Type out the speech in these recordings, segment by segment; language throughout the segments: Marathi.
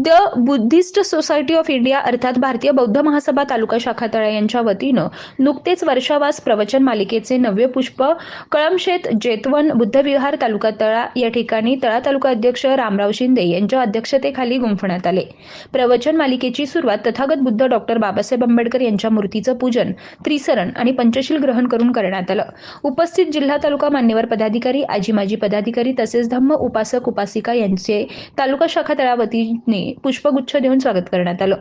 The Buddhist Society of India अर्थात भारतीय बौद्ध महासभा तालुका शाखा तळा यांच्या वतीनं नुकतेच वर्षावास प्रवचन मालिकेचे नव्य पुष्प कळमशेत जेतवन बुद्धविहार तालुका तळा या ठिकाणी तळा तालुका अध्यक्ष रामराव शिंदे यांच्या अध्यक्षतेखाली गुंफण्यात आले. प्रवचन मालिकेची सुरुवात तथागत बुद्ध डॉक्टर बाबासाहेब आंबेडकर यांच्या मूर्तीचं पूजन त्रिसरण आणि पंचशील ग्रहण करून करण्यात आलं. उपस्थित जिल्हा तालुका मान्यवर पदाधिकारी आजी माजी पदाधिकारी तसेच धम्म उपासक उपासिका यांचे तालुका शाखा तळावतीने पुष्पगुच्छ देऊन स्वागत करण्यात आलं.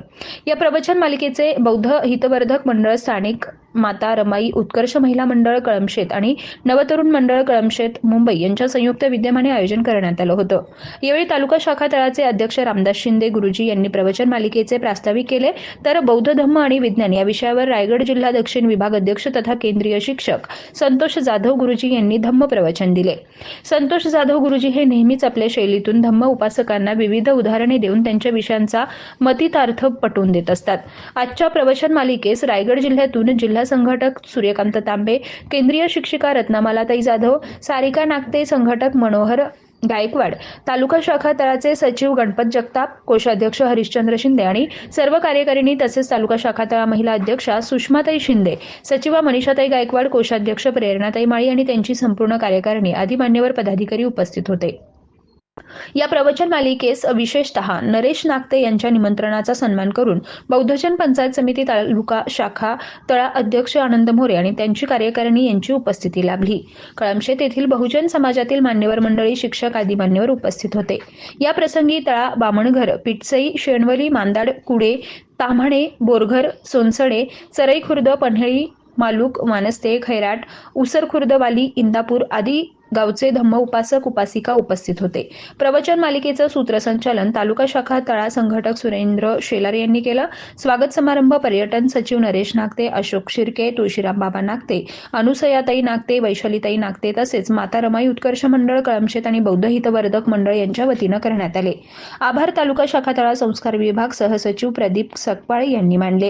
या प्रवचन मालिकेचे बौद्ध हितवर्धक मंडळ स्थानिक माता रमाई उत्कर्ष महिला मंडळ कळमशेत आणि नवतरुण मंडळ कळमशेत मुंबई यांच्या संयुक्त विद्यमाने आयोजन करण्यात आलं होतं. यावेळी तालुका शाखा तळाचे अध्यक्ष रामदास शिंदे गुरुजी यांनी प्रवचन मालिकेचे प्रास्ताविक केले. तर बौद्ध धम्म आणि विज्ञान या विषयावर रायगड जिल्हा दक्षिण विभाग अध्यक्ष तथा केंद्रीय शिक्षक संतोष जाधव गुरुजी यांनी धम्म प्रवचन दिले. संतोष जाधव गुरुजी हे नेहमीच आपल्या शैलीतून धम्म उपासकांना विविध उदाहरणे देऊन त्यांच्या विषयांचा मतितार्थ पटवून देत असतात. आजच्या प्रवचन मालिकेस रायगड जिल्ह्यातून जिल्हा संघटक सूर्यकांत तांबे केंद्रीय शिक्षिका रत्नामालाताई जाधव सारिका नागते संघटक मनोहर गायकवाड तालुका शाखा तळाचे सचिव गणपत जगताप कोषाध्यक्ष हरिश्चंद्र शिंदे आणि सर्व कार्यकारिणी तसेच तालुका शाखा तळा महिला अध्यक्षा सुषमाताई शिंदे सचिवा मनीषाताई गायकवाड कोषाध्यक्ष प्रेरणाताई माळी आणि त्यांची संपूर्ण कार्यकारिणी आदी मान्यवर पदाधिकारी उपस्थित होते. या प्रवचन मालिकेस विशेषतः नरेश नागते यांच्या निमंत्रणाचा सन्मान करून बौद्धजन पंचायत समिती तालुका शाखा तळा अध्यक्ष आनंद मोरे आणि त्यांची कार्यकारिणी यांची उपस्थिती लाभली. कळमशेत येथील बहुजन समाजातील मान्यवर मंडळी शिक्षक आदी मान्यवर उपस्थित होते. या प्रसंगी तळा बामणघर पिटसई शेणवली मांदाड कुडे ताम्हणे बोरघर सोनसडे चरई खुर्द पन्हेळी मालूक मानस्ते खैराट उसरखुर्दवाली इंदापूर आदी गावचे धम्म उपासक उपासिका उपस्थित होते. प्रवचन मालिकेचं सूत्रसंचालन तालुका शाखा तळा संघटक सुरेंद्र शेलार यांनी केलं. स्वागत समारंभ पर्यटन सचिव नरेश नागते अशोक शिर्के तुळशीराम बाबा नागते अनुसयाताई नागते वैशालीताई नागते तसेच माता रमाई उत्कर्ष मंडळ कळमशेत आणि बौद्ध हितवर्धक मंडळ यांच्या वतीनं करण्यात आले. आभार तालुका शाखा तळा संस्कार विभाग सहसचिव प्रदीप सकपाळे यांनी मानले.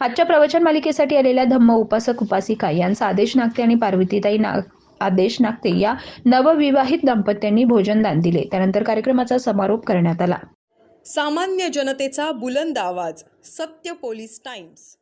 आजच्या प्रवचन मालिकेसाठी आलेल्या धम्म उपासक उपासिका यांचा आदेश नागते आणि पार्वतीताई नाग आदेश नागते. या नवविवाहित दाम्पत्यांनी भोजनदान दिले. त्यानंतर कार्यक्रमाचा समारोप करण्यात आला. सामान्य जनतेचा बुलंद आवाज सत्य पोलीस टाइम्स.